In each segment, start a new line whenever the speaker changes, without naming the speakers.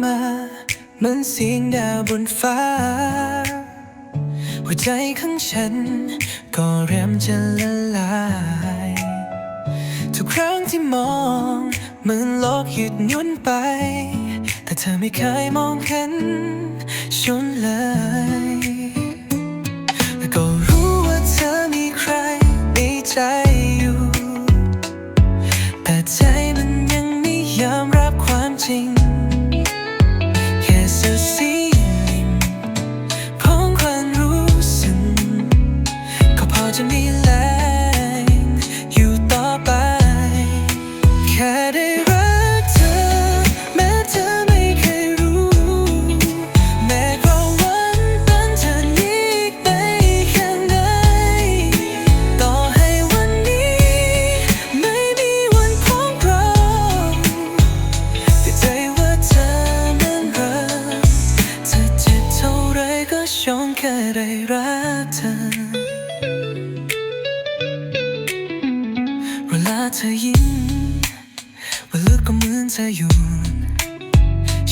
เหมือนเสียงดาวบนฟ้า หัวใจของฉัน ก็เริ่มจะละลาย ทุกครั้งที่มองเหมือนโลกหยุดยุ่นไป แต่เธอไม่เคยมองเห็นฉันเลยแต่ก็รู้ว่าเธอมีใครในใจอยู่ แต่ใจมันยังไม่ยอมรับความจริง จะมีแรงอยู่ต่อไป แค่ได้รักเธอ แม้เธอไม่เคยรู้ แม้ความหวังนั้นจะนี้ไปแค่ไหน ต่อให้วันนี้ ไม่มีวันพบเราแต่ใจว่าเธอนั้นรักจะเจ็บเท่าไรก็ชองแค่ได้รักเธอ เธอยิ้มว่าลึกก็เหมือนเธออยู่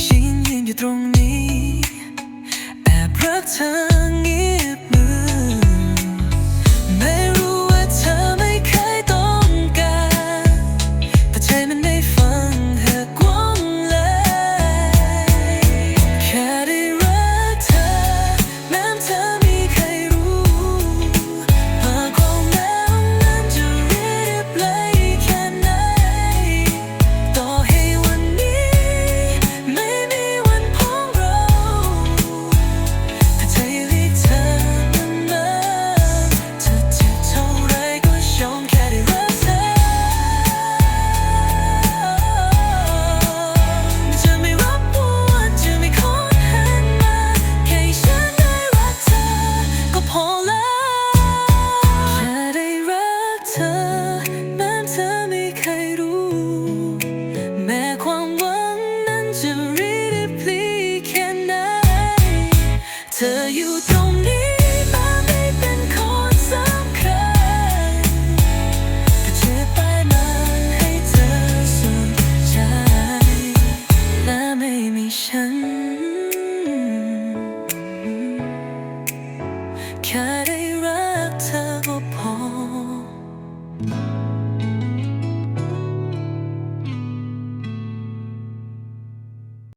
ฉันยืนอยู่ตรงนี้ เธอ